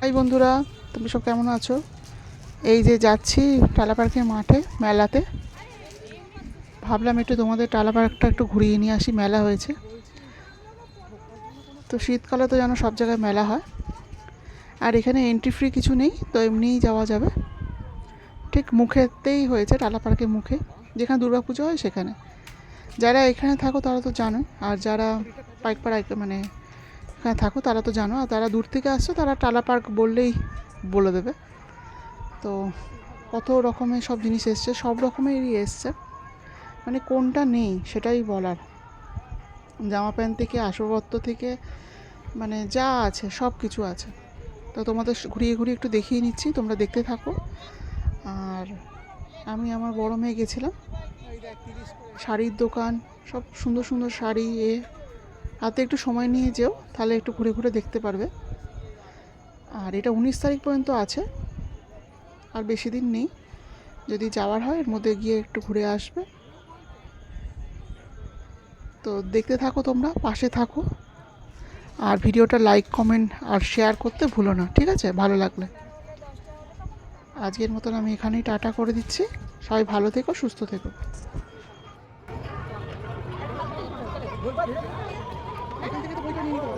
High বন্ধুরা তুমি সব কেমন আছো? এই যে যাচ্ছি টালা পার্কের মাঠে, মেলাতে। ভাবলাম একটু তোমাদের টালা পার্কটা একটু ঘুরিয়ে নিয়ে আসি, মেলা হয়েছে। তো শীতকালে তো যেন সব জায়গায় মেলা হয়। আর এখানে এন্ট্রি ফ্রি কিছু নেই, তো এমনিই যাওয়া যাবে। ঠিক মুখেতেই হয়েছে টালা পার্কের মুখে, যেখানে দুর্গা পুজো হয় সেখানে। যারা এখানে থাকো তারা তো জানো আর যারা পাইকপাড়ায় মানে এখানে থাকো, তারা তো জানো। আর তারা দূর থেকে আসছো, তারা টালা পার্ক বললেই বলে দেবে। তো কত রকমের সব জিনিস এসছে, সব রকমেরই এসছে। মানে কোনটা নেই, সেটাই বলার। জামা প্যান্ট থেকে, আসবাবপত্র থেকে মানে যা আছে, সব কিছু আছে। তো তোমাদের ঘুরিয়ে ঘুরিয়ে একটু দেখিয়ে নিচ্ছি, তোমরা দেখতে থাকো। আর আমি আমার বড় মেয়ে গেছিলাম। শাড়ির দোকান, সব সুন্দর সুন্দর শাড়ি, এ হাতে একটু সময় নিয়ে যেও, তাহলে একটু ঘুরে ঘুরে দেখতে পারবে। আর এটা উনিশ তারিখ পর্যন্ত আছে, আর বেশি দিন নেই। যদি যাওয়ার হয়, এর মধ্যে গিয়ে একটু ঘুরে আসবে। তো দেখতে থাকো তোমরা, পাশে থাকো। আর ভিডিওটা লাইক, কমেন্ট আর শেয়ার করতে ভুলো না, ঠিক আছে? ভালো লাগলে। আজকের মতন আমি এখানেই টাটা করে দিচ্ছি। সবাই ভালো থেকো, সুস্থ থেকো এখান থেকে তো বইটা নিয়ে নিতে পারছ এগুলো কি ঝিলিগুলো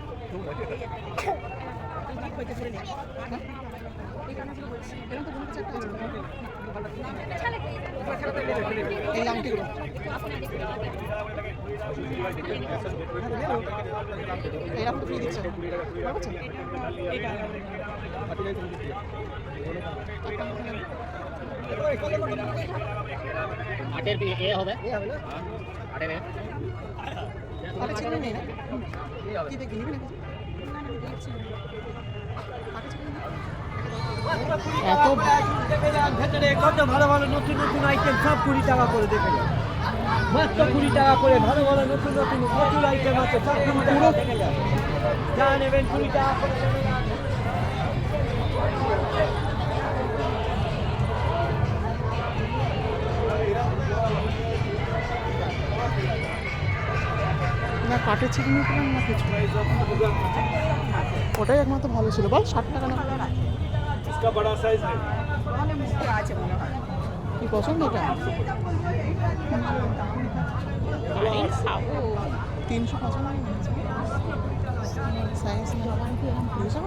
এই আংটিগুলো এরকম তো বুঝছেন? আটের বি- এ হবে। আটের এ। আরে চিনি নেই না। কি দেখি নিবি ভেতরে কত ভালো ভালো নতুন নতুন আইটেম সব কুড়ি টাকা করে দেখে মাত্র কুড়ি টাকা করে ভালো ভালো নতুন নতুন প্রচুর আইটেম আছে সব কুড়ি টাকা যা নেবেন কুড়ি টাকা করে কাঠের চিকনি পেলাম না কিছু ওটাই একমাত্র ভালো ছিল। বল, ষাট টাকা না কি পছন্দ এটা তিনশো পঁচানব্বই সাইজ তিনশো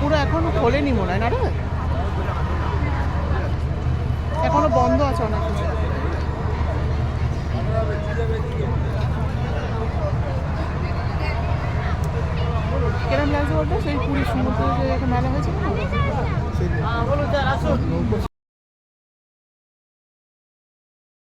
পুরো এখনও খোলেনি মনে হয় না রে এখনও বন্ধ আছে অনেক কিছু। কেরম লাগছে বলতো? সেই পুরী সমুদ্রে যে মেলা হয়েছে না?